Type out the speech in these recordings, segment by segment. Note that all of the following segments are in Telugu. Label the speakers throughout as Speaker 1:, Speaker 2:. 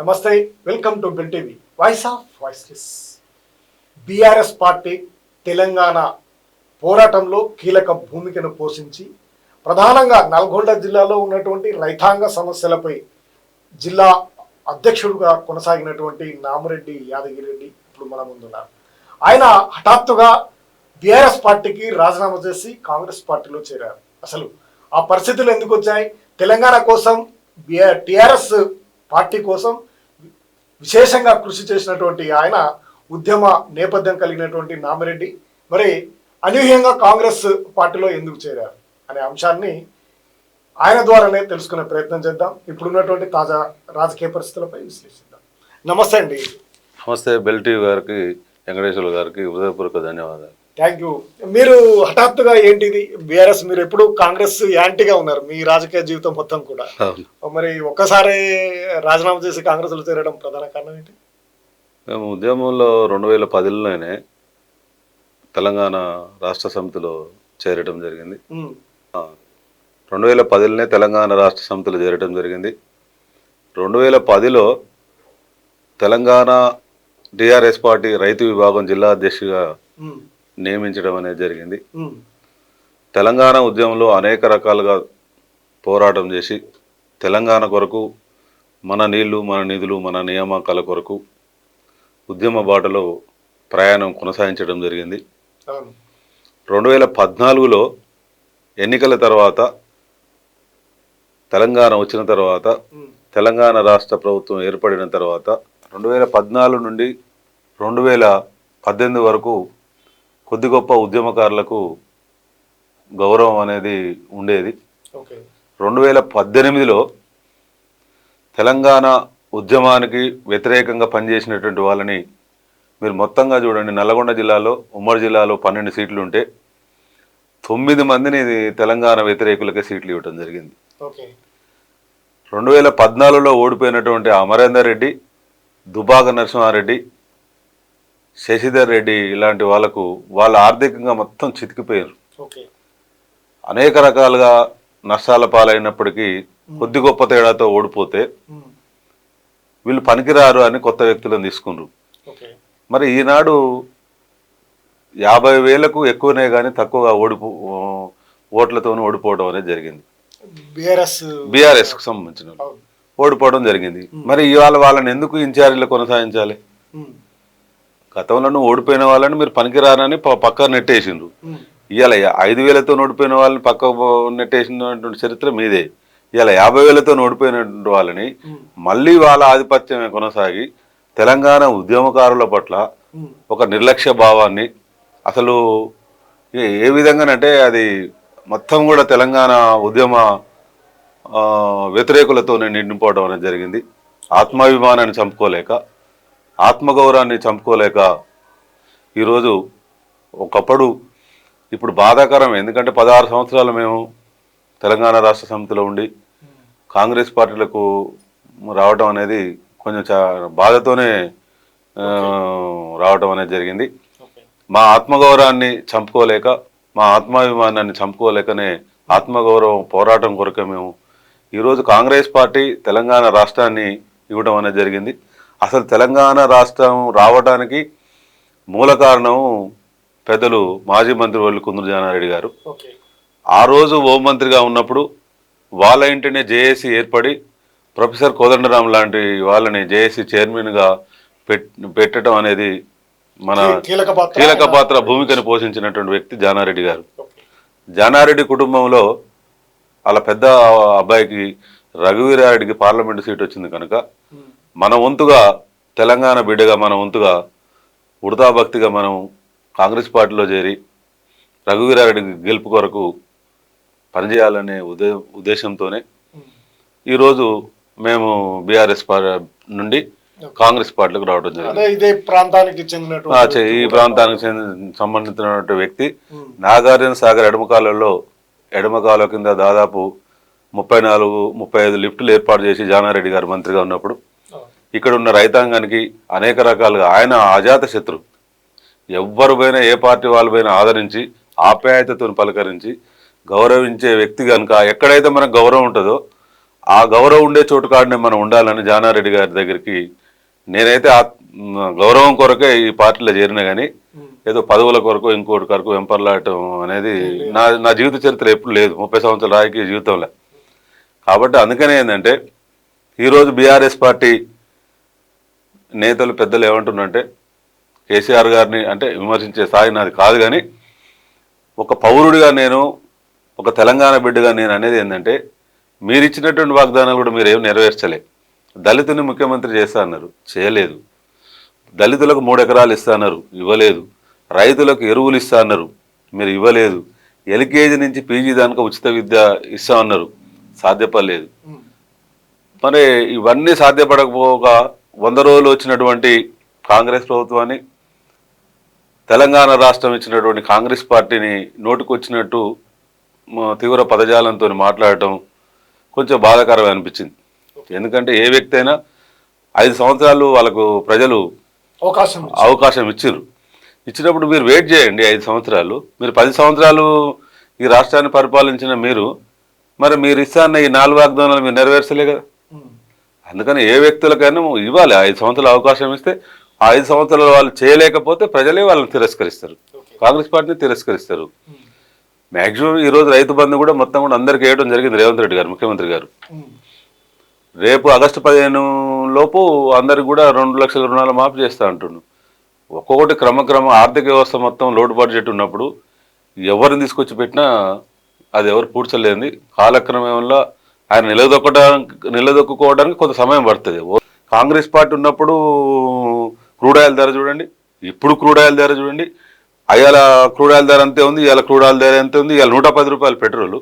Speaker 1: నమస్తే welcome to Bill TV. Voice of voiceless. BRS party Telangana పోరాటంలో కీలక భూమికను పోషించి ప్రధానంగా నల్గొండ జిల్లాలో ఉన్నటువంటి రైతాంగ సమస్యలపై జిల్లా అధ్యక్షుడుగా కొనసాగినటువంటి నామరెడ్డి యాదగిరెడ్డి ఇప్పుడు మన ముందున్నారు. ఆయన హఠాత్తుగా బీఆర్ఎస్ పార్టీకి రాజీనామా చేసి కాంగ్రెస్ పార్టీలో చేరారు. అసలు ఆ పరిస్థితులు ఎందుకు వచ్చాయి? తెలంగాణ కోసం టిఆర్ఎస్ పార్టీ కోసం విశేషంగా కృషి చేసినటువంటి ఆయన ఉద్యమ నేపథ్యం కలిగినటువంటి నామిరెడ్డి. మరి అనూహ్యంగా కాంగ్రెస్ పార్టీలో ఎందుకు చేరారు అనే అంశాన్ని ఆయన ద్వారానే తెలుసుకునే ప్రయత్నం చేద్దాం. ఇప్పుడున్నటువంటి తాజా రాజకీయ పరిస్థితులపై విశ్లేషిద్దాం. నమస్తే అండి.
Speaker 2: నమస్తే బెల్టీ గారికి వెంకటేశ్వర గారికి హృదయపూర్వక ధన్యవాదాలు.
Speaker 1: థ్యాంక్ యూ మీరు హఠాత్తుగా ఏంటిది? బీఆర్ఎస్ మీరు ఎప్పుడు కాంగ్రెస్ యాంటీగా ఉన్నారు మీ రాజకీయ జీవితం మొత్తం కూడా. మరి ఒక్కసారి రాజీనామా చేసి కాంగ్రెస్లో చేరడం ప్రధాన కారణం ఏంటి?
Speaker 2: మేము ఉద్యమంలో రెండు వేల పదిలోనే తెలంగాణ రాష్ట్ర సమితిలో చేరటం జరిగింది. రెండు వేల పదిలోనే తెలంగాణ రాష్ట్ర సమితిలో చేరటం జరిగింది. రెండు వేల పదిలో తెలంగాణ టీఆర్ఎస్ పార్టీ రైతు విభాగం జిల్లా అధ్యక్షుడిగా నియమించడం అనేది జరిగింది. తెలంగాణ ఉద్యమంలో అనేక రకాలుగా పోరాటం చేసి తెలంగాణ కొరకు మన నీళ్ళు మన నిధులు మన నియామకాల కొరకు ఉద్యమ బాటలో ప్రయాణం కొనసాగించడం జరిగింది. రెండు వేల పద్నాలుగులో ఎన్నికల తర్వాత తెలంగాణ వచ్చిన తర్వాత తెలంగాణ రాష్ట్ర ప్రభుత్వం ఏర్పడిన తర్వాత రెండు వేల పద్నాలుగు నుండి రెండు వేల పద్దెనిమిది వరకు కొద్ది గొప్ప ఉద్యమకారులకు గౌరవం అనేది ఉండేది.
Speaker 1: ఓకే.
Speaker 2: రెండు వేల పద్దెనిమిదిలో తెలంగాణ ఉద్యమానికి వ్యతిరేకంగా పనిచేసినటువంటి వాళ్ళని మీరు మొత్తంగా చూడండి నల్లగొండ జిల్లాలో ఉమ్మడి జిల్లాలో పన్నెండు సీట్లు ఉంటే తొమ్మిది మందిని తెలంగాణ వ్యతిరేకులకే సీట్లు ఇవ్వడం జరిగింది.
Speaker 1: ఓకే.
Speaker 2: రెండు వేల పద్నాలుగులో ఓడిపోయినటువంటి అమరేందర్ రెడ్డి దుబాక నరసింహారెడ్డి శశిధర్ రెడ్డి ఇలాంటి వాళ్ళకు వాళ్ళు ఆర్థికంగా మొత్తం చితికిపోయారు. అనేక రకాలుగా నష్టాల పాలైనప్పటికీ కొద్ది గొప్ప తేడాతో ఓడిపోతే వీళ్ళు పనికిరారు అని కొత్త వ్యక్తులను తీసుకున్నారు.
Speaker 1: ఓకే.
Speaker 2: మరి ఈనాడు యాభై వేలకు ఎక్కువనే కానీ తక్కువగా ఓడిపో ఓట్లతో ఓడిపోవడం అనేది జరిగింది.
Speaker 1: బీఆర్ఎస్
Speaker 2: బీఆర్ఎస్కు సంబంధించిన ఓడిపోవడం జరిగింది. మరి ఇవాళ వాళ్ళని ఎందుకు ఇన్ఛార్జీలు కొనసాగించాలి? గతంలో ఓడిపోయిన వాళ్ళని మీరు పనికిరారని ప- పక్కన నెట్టేసిండ్రు. ఇవాళ ఐదు వేలతో ఓడిపోయిన వాళ్ళని పక్క నెట్టేసినటువంటి చరిత్ర మీదే. ఇవాళ యాభై వేలతో ఓడిపోయినటువంటి వాళ్ళని మళ్ళీ వాళ్ళ ఆధిపత్యమే కొనసాగి తెలంగాణ ఉద్యమకారుల పట్ల ఒక నిర్లక్ష్య భావాన్ని అసలు ఏ- విధంగానంటే అది మొత్తం కూడా తెలంగాణ ఉద్యమ వ్యతిరేకులతోనే నిండిపోవడం అనేది జరిగింది. ఆత్మాభిమానాన్ని చంపుకోలేక ఆత్మగౌరవాన్ని చంపుకోలేక ఈరోజు ఒకప్పుడు ఇప్పుడు బాధాకరం. ఎందుకంటే పదహారు సంవత్సరాలు మేము తెలంగాణ రాష్ట్ర సమితిలో ఉండి కాంగ్రెస్ పార్టీలకు రావడం అనేది కొంచెం చా బాధతోనే రావడం అనేది జరిగింది. మా ఆత్మగౌరవాన్ని చంపుకోలేక మా ఆత్మాభిమానాన్ని చంపుకోలేకనే ఆత్మగౌరవం పోరాటం కొరకే మేము ఈరోజు కాంగ్రెస్ పార్టీ తెలంగాణ రాష్ట్రాన్ని ఇవ్వడం అనేది జరిగింది. అసలు తెలంగాణ రాష్ట్రం రావడానికి మూల కారణం పెద్దలు మాజీ మంత్రి వాళ్ళు కుందరు జానారెడ్డి గారు. ఆ రోజు హోంమంత్రిగా ఉన్నప్పుడు వాళ్ళ ఇంటినే జేఏసీ ఏర్పడి ప్రొఫెసర్ కోదండరాం లాంటి వాళ్ళని జేఏసీ చైర్మన్గా పెట్ పెట్టడం అనేది మన
Speaker 1: కీలక పాత్ర.
Speaker 2: భూమికను పోషించినటువంటి వ్యక్తి జానారెడ్డి గారు. జానారెడ్డి కుటుంబంలో వాళ్ళ పెద్ద అబ్బాయికి రఘువీరారెడ్డికి పార్లమెంటు సీట్ వచ్చింది కనుక మన వంతుగా తెలంగాణ బిడ్డగా మన వంతుగా ఉడతా భక్తిగా మనం కాంగ్రెస్ పార్టీలో చేరి రఘువీరారెడ్డి గెలుపు కొరకు పనిచేయాలనే ఉదే ఉద్దేశంతోనే
Speaker 1: ఉమ్,
Speaker 2: ఈరోజు మేము బీఆర్ఎస్ నుండి కాంగ్రెస్ పార్టీలకు రావడం జరిగింది.
Speaker 1: ఇదే ప్రాంతానికి
Speaker 2: ఈ ప్రాంతానికి చెందిన- సంబంధించినటువంటి వ్యక్తి
Speaker 1: ఉమ్,
Speaker 2: నాగార్జున సాగర్ ఎడమకాలలో ఎడమకాల కింద దాదాపు ముప్పై నాలుగు ముప్పై ఐదు లిఫ్టులు ఏర్పాటు చేసి జానారెడ్డి గారు మంత్రిగా ఉన్నప్పుడు. ఇక్కడ ఉన్న రైతాంగానికి అనేక రకాలుగా ఆయన అజాత శత్రు. ఎవ్వరు పోయినా ఏ పార్టీ వాళ్ళు ఆదరించి ఆప్యాయతతో పలకరించి గౌరవించే వ్యక్తి కనుక ఎక్కడైతే మనకు గౌరవం ఉంటుందో ఆ గౌరవం ఉండే చోటు కాడనే మనం ఉండాలని జానారెడ్డి గారి దగ్గరికి నేనైతే ఆ గౌరవం కొరకే ఈ పార్టీలో చేరిన కానీ ఏదో పదవుల కొరకు ఇంకోటి కొరకు వెంపర్లాడటం అనేది నా నా జీవిత చరిత్ర ఎప్పుడు లేదు. ముప్పై సంవత్సరాల రాజకీయ జీవితంలో. కాబట్టి అందుకనే ఏంటంటే ఈరోజు బీఆర్ఎస్ పార్టీ నేతలు పెద్దలు ఏమంటున్నారంటే కేసీఆర్ గారిని అంటే విమర్శించే స్థాయి నాది కాదు కానీ ఒక పౌరుడిగా నేను ఒక తెలంగాణ బిడ్డగా నేను అనేది ఏంటంటే మీరు ఇచ్చినటువంటి వాగ్దానాలు కూడా మీరు ఏం నెరవేర్చలే. దళితుని ముఖ్యమంత్రి చేస్తా అన్నారు. చేయలేదు. దళితులకు మూడు ఎకరాలు ఇస్తా అన్నారు. ఇవ్వలేదు. రైతులకు ఎరువులు ఇస్తా అన్నారు. మీరు ఇవ్వలేదు. ఎల్కేజీ నుంచి పీజీ దానికి ఉచిత విద్య ఇస్తా అన్నారు. సాధ్యపడలేదు. మరి ఇవన్నీ సాధ్యపడకపోగా వంద రోజులు వచ్చినటువంటి కాంగ్రెస్ ప్రభుత్వాన్ని తెలంగాణ రాష్ట్రం ఇచ్చినటువంటి కాంగ్రెస్ పార్టీని నోటుకొచ్చినట్టు తీవ్ర పదజాలంతో మాట్లాడటం కొంచెం బాధాకరం అనిపించింది ఎందుకంటే ఏ వ్యక్తి అయినా ఐదు సంవత్సరాలు వాళ్ళకు ప్రజలు
Speaker 1: అవకాశం.
Speaker 2: అవకాశం ఇచ్చిర్రు ఇచ్చినప్పుడు మీరు వెయిట్ చేయండి ఐదు సంవత్సరాలు మీరు పది సంవత్సరాలు ఈ రాష్ట్రాన్ని పరిపాలించిన మీరు మరి మీరు ఇస్తాన్న ఈ నాలుగు వాగ్దానాలు మీరు నెరవేర్చలే కదా. అందుకని ఏ వ్యక్తులకైనా ఇవ్వాలి ఐదు సంవత్సరాలు అవకాశం ఇస్తే ఐదు సంవత్సరాలు వాళ్ళు చేయలేకపోతే ప్రజలే వాళ్ళని తిరస్కరిస్తారు. కాంగ్రెస్ పార్టీని తిరస్కరిస్తారు. మ్యాక్సిమం ఈ రోజు రైతు బంధు కూడా మొత్తం కూడా అందరికి వేయడం జరిగింది రేవంత్ రెడ్డి గారు ముఖ్యమంత్రి గారు. రేపు ఆగస్టు పదిహేను లోపు అందరికి కూడా రెండు లక్షల రుణాలు మాఫీ చేస్తా అంటుండు ఒక్కొక్కటి క్రమక్రమం ఆర్థిక వ్యవస్థ మొత్తం లోటు బడ్జెట్ ఉన్నప్పుడు ఎవరిని తీసుకొచ్చి పెట్టినా అది ఎవరు పూడ్చలేంది కాలక్రమంలో ఆయన నిలదొక్కడానికి నిలదొక్కుకోవడానికి కొంత సమయం పడుతుంది. కాంగ్రెస్ పార్టీ ఉన్నప్పుడు క్రూడ్ ఆయిల్ ధర చూడండి ఇప్పుడు క్రూడ్ ఆయిల్ ధర చూడండి అయ్యాల క్రూడ్ ఆయిల్ ధర అంతే ఉంది ఇవాళ క్రూడ్ ఆయిల్ ధర ఎంత ఉంది ఇవాళ నూట పది రూపాయలు పెట్రోల్.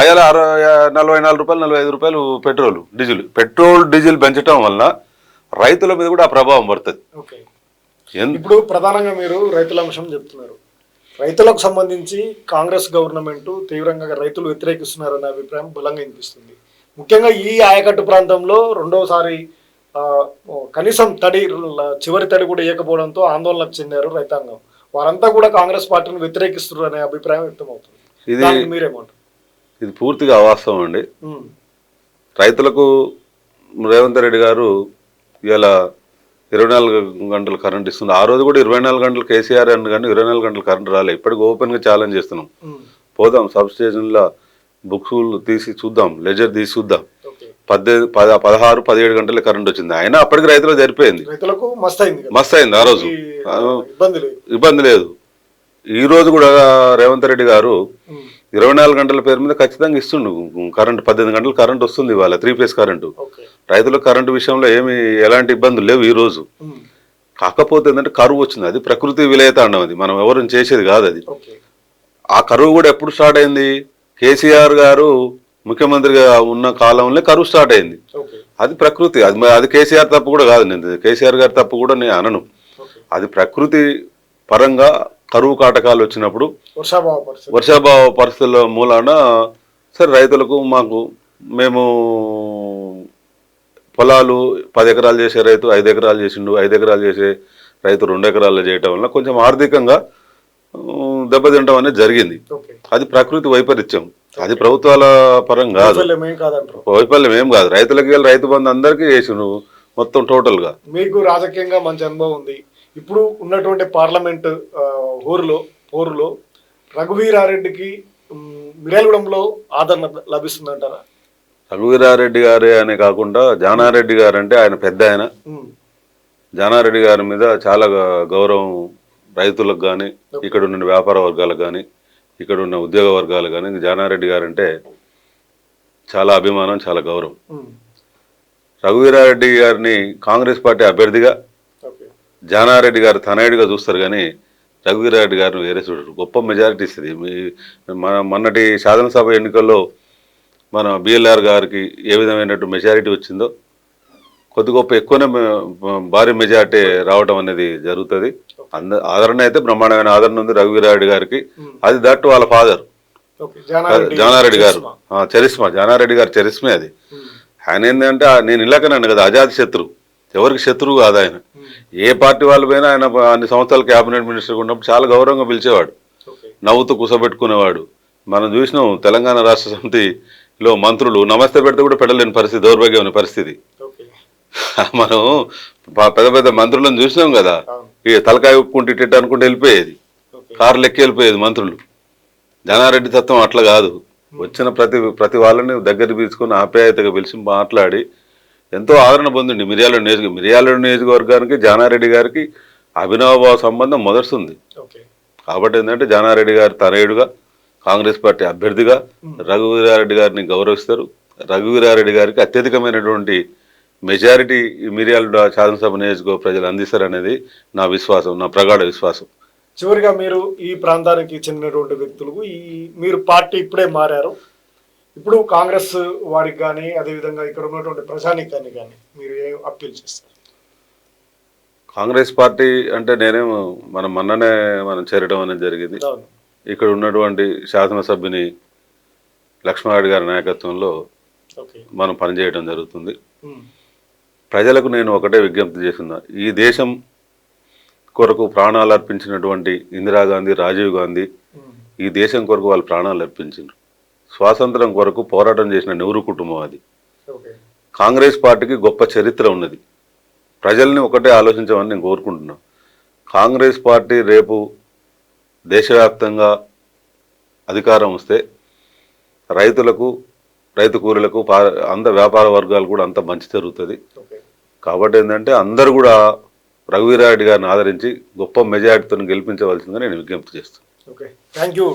Speaker 2: అయ్యాల అరవై నలభై నాలుగు రూపాయలు నలభై ఐదు రూపాయలు పెట్రోల్ డీజిల్. పెట్రోల్ డీజిల్ పెంచడం వలన రైతుల మీద కూడా ఆ ప్రభావం పడుతుంది.
Speaker 1: ఇప్పుడు ప్రధానంగా మీరు రైతుల అంశం చెప్తున్నారు. రైతులకు సంబంధించి కాంగ్రెస్ గవర్నమెంట్ తీవ్రంగా రైతులు వ్యతిరేకిస్తున్నారనే అభిప్రాయం బలంగా వినిపిస్తుంది. ముఖ్యంగా ఈ ఆయకట్టు ప్రాంతంలో రెండవసారి కనీసం తడి చివరి తడి కూడా ఇవ్వకపోవడంతో ఆందోళనకు చెందారు రైతాంగం. వారంతా కూడా కాంగ్రెస్ పార్టీని వ్యతిరేకిస్తున్నారు అనే అభిప్రాయం వ్యక్తమవుతుంది.
Speaker 2: ఇది
Speaker 1: మీరేమంటారు?
Speaker 2: ఇది పూర్తిగా అవాస్తవం అండి. రైతులకు రేవంత్ రెడ్డి గారు ఇవాళ ఇరవై నాలుగు గంటలు కరెంట్ ఇస్తుంది. ఆ రోజు కూడా ఇరవై నాలుగు గంటలు కేసీఆర్ అని కానీ ఇరవై నాలుగు గంటలు కరెంట్ రాలే. ఇప్పటికి ఓపెన్గా ఛాలెంజ్ చేస్తున్నాం.
Speaker 1: ఉమ్,
Speaker 2: పోదాం సబ్ స్టేషన్లో బుక్స్ తీసి చూద్దాం లెజర్ తీసి చూద్దాం. పద్దెనిమిది పద పదహారు పదిహేడు గంటల కరెంట్ వచ్చింది. అయినా అప్పటికి రైతులకు
Speaker 1: రైతులకు మస్త్ అయింది
Speaker 2: ఆ రోజు.
Speaker 1: ఇబ్బంది లేదు.
Speaker 2: ఈ రోజు కూడా రేవంత్ రెడ్డి గారు
Speaker 1: ఉమ్,
Speaker 2: ఇరవై నాలుగు గంటల పేరు మీద ఖచ్చితంగా ఇస్తుండు. కరెంట్ పద్దెనిమిది గంటలు కరెంట్ వస్తుంది ఇవాళ త్రీ ఫేస్ కరెంటు. రైతులకు కరెంటు విషయంలో ఏమి ఎలాంటి ఇబ్బందులు లేవు ఈ రోజు.
Speaker 1: ఉమ్,
Speaker 2: కాకపోతే ఏంటంటే కరువు వచ్చింది. అది ప్రకృతి విలయతాండం అది. మనం ఎవరిని చేసేది కాదు అది. ఆ కరువు కూడా ఎప్పుడు స్టార్ట్ అయింది? కేసీఆర్ గారు ముఖ్యమంత్రిగా ఉన్న కాలంలో కరువు స్టార్ట్ అయింది. అది ప్రకృతి. అది అది కేసీఆర్ తప్పు కూడా కాదు. నేను కేసీఆర్ గారి తప్పు కూడా నేను అనను. అది ప్రకృతి పరంగా కరువు కాటకాలు వచ్చినప్పుడు
Speaker 1: వర్షాభావ పరిస్థితి.
Speaker 2: వర్షాభావ పరిస్థితుల మూలాన సరే రైతులకు మాకు మేము పొలాలు పది ఎకరాలు చేసే రైతు ఐదు ఎకరాలు చేసిండు ఐదు ఎకరాలు చేసే రైతు రెండు ఎకరాలు చేయటం వల్ల కొంచెం ఆర్థికంగా దెబ్బతింటం అనేది జరిగింది. అది ప్రకృతి వైపరీత్యం. అది ప్రభుత్వాల పరం కాదు.
Speaker 1: వైఫల్యం ఏం
Speaker 2: కాదు. రైతులకి రైతు బంధు అందరికీ చేసిండు మొత్తం టోటల్గా.
Speaker 1: మీకు రాజకీయంగా మంచి అనుభవం ఉంది. ఇప్పుడు ఉన్నటువంటి పార్లమెంట్ ఆ, ఊరులో పోరులో రఘువీరారెడ్డికి ఉమ్, మిర్యాలగూడెంలో ఆదరణ లభిస్తుందంటారా?
Speaker 2: రఘువీరారెడ్డి గారే అనే కాకుండా జానారెడ్డి గారు అంటే ఆయన పెద్ద ఆయన. జానారెడ్డి గారి మీద చాలా గౌరవం రైతులకు కానీ ఇక్కడ ఉన్న వ్యాపార వర్గాలకు కానీ ఇక్కడ ఉన్న ఉద్యోగ వర్గాలకు కానీ జానారెడ్డి గారు అంటే చాలా అభిమానం చాలా గౌరవం. రఘువీరారెడ్డి గారిని కాంగ్రెస్ పార్టీ అభ్యర్థిగా జానారెడ్డి గారు తనయుడిగా చూస్తారు కానీ రఘువీరారెడ్డి గారిని వేరే చూడరు. గొప్ప మెజారిటీ ఇస్తుంది. మీ మన మొన్నటి శాసనసభ ఎన్నికల్లో మన బిఎల్ఆర్ గారికి ఏ విధమైనటువంటి మెజారిటీ వచ్చిందో కొద్ది గొప్ప ఎక్కువనే భారీ మెజారిటీ రావడం అనేది జరుగుతుంది. అంద ఆదరణ అయితే బ్రహ్మాండమైన ఆదరణ ఉంది రఘువీరారెడ్డి గారికి. అది దట్ వాళ్ళ ఫాదర్
Speaker 1: జానారెడ్డి
Speaker 2: గారు చరిస్మా జానారెడ్డి గారు చరిస్మే అది.
Speaker 1: ఉమ్,
Speaker 2: ఆయన ఏంటంటే నేను ఇలాకన్నాను కదా అజాతి శత్రువు ఎవరికి శత్రువు కాదు ఆయన.
Speaker 1: ఉమ్,
Speaker 2: ఏ పార్టీ వాళ్ళు పోయినా ఆయన అన్ని సంవత్సరాలు క్యాబినెట్ మినిస్టర్ ఉన్నప్పుడు చాలా గౌరవంగా పిలిచేవాడు. నవ్వుతూ కూసబెట్టుకునేవాడు. మనం చూసినాం తెలంగాణ రాష్ట్ర సమితి లో మంత్రులు నమస్తే పెడితే కూడా పెట్టలేని పరిస్థితి దౌర్భాగ్యమైన పరిస్థితి. మనం పెద్ద పెద్ద మంత్రులను చూసినాం కదా. ఇక తలకాయ ఉప్పుకుంటే అనుకుంటే వెళ్ళిపోయేది. కారు లెక్కి వెళ్ళిపోయేది మంత్రులు. జనారెడ్డి తత్వం అట్లా కాదు. వచ్చిన ప్రతి ప్రతి వాళ్ళని దగ్గర పిలుచుకొని ఆప్యాయతగా పిలిచి మాట్లాడి ఎంతో ఆదరణ పొందిండి మిర్యాల నియోజక మిర్యాల నియోజకవర్గానికి జానారెడ్డి గారికి అభినవభావ సంబంధం మొదలుస్తుంది
Speaker 1: ఓకే.
Speaker 2: కాబట్టి ఏంటంటే జానారెడ్డి గారు తనయుడుగా కాంగ్రెస్ పార్టీ అభ్యర్థిగా రఘువీరారెడ్డి గారిని గౌరవిస్తారు. రఘువీరారెడ్డి గారికి అత్యధికమైనటువంటి మెజారిటీ మిర్యాల శాసనసభ నియోజకవర్గ ప్రజలు అందిస్తారనేది నా విశ్వాసం నా ప్రగాఢ విశ్వాసం.
Speaker 1: చివరిగా మీరు ఈ ప్రాంతానికి చెందినటువంటి వ్యక్తులు ఈ మీరు పార్టీ ఇప్పుడే మారారు. ఇప్పుడు కాంగ్రెస్ వారికి కానీ అదేవిధంగా ఇక్కడ ఉన్నటువంటి ప్రజానీకాన్ని కానీ మీరు ఏం అప్పీల్ చేస్తారు?
Speaker 2: కాంగ్రెస్ పార్టీ అంటే నేనేం మనం మొన్ననే మనం చేరడం అనేది జరిగింది. ఇక్కడ ఉన్నటువంటి శాసనసభ్యుని లక్ష్మారెడ్డి గారి నాయకత్వంలో మనం పనిచేయడం జరుగుతుంది. ప్రజలకు నేను ఒకటే విజ్ఞప్తి చేస్తున్నా. ఈ దేశం కొరకు ప్రాణాలు అర్పించినటువంటి ఇందిరాగాంధీ రాజీవ్ గాంధీ. ఈ దేశం కొరకు వాళ్ళు ప్రాణాలు అర్పించారు స్వాతంత్రం కొరకు పోరాటం చేసిన నెహ్రూ కుటుంబం అది. కాంగ్రెస్ పార్టీకి గొప్ప చరిత్ర ఉన్నది. ప్రజల్ని ఒకటే ఆలోచించమని నేను కోరుకుంటున్నా. కాంగ్రెస్ పార్టీ రేపు దేశవ్యాప్తంగా అధికారం వస్తే రైతులకు రైతు కూలీలకు పా- అంత వ్యాపార వర్గాలు కూడా అంత మంచి జరుగుతుంది. కాబట్టి ఏంటంటే అందరూ కూడా రఘువీరారెడ్డి గారిని ఆదరించి గొప్ప మెజారిటీతో గెలిపించవలసిందిగా నేను విజ్ఞప్తి చేస్తాను
Speaker 1: ఓకే. Thank you.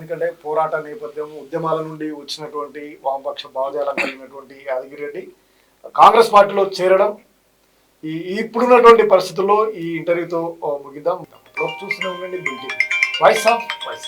Speaker 1: ఎందుకంటే పోరాట నేపథ్యం ఉద్యమాల నుండి వచ్చినటువంటి వామపక్ష భావజాలం కలిగినటువంటి యాదగిరెడ్డి కాంగ్రెస్ పార్టీలో చేరడం ఈ ఇప్పుడున్నటువంటి పరిస్థితుల్లో ఈ ఇంటర్వ్యూతో ముగిద్దాం. చూస్తూనే ఉండండి. Voice of voice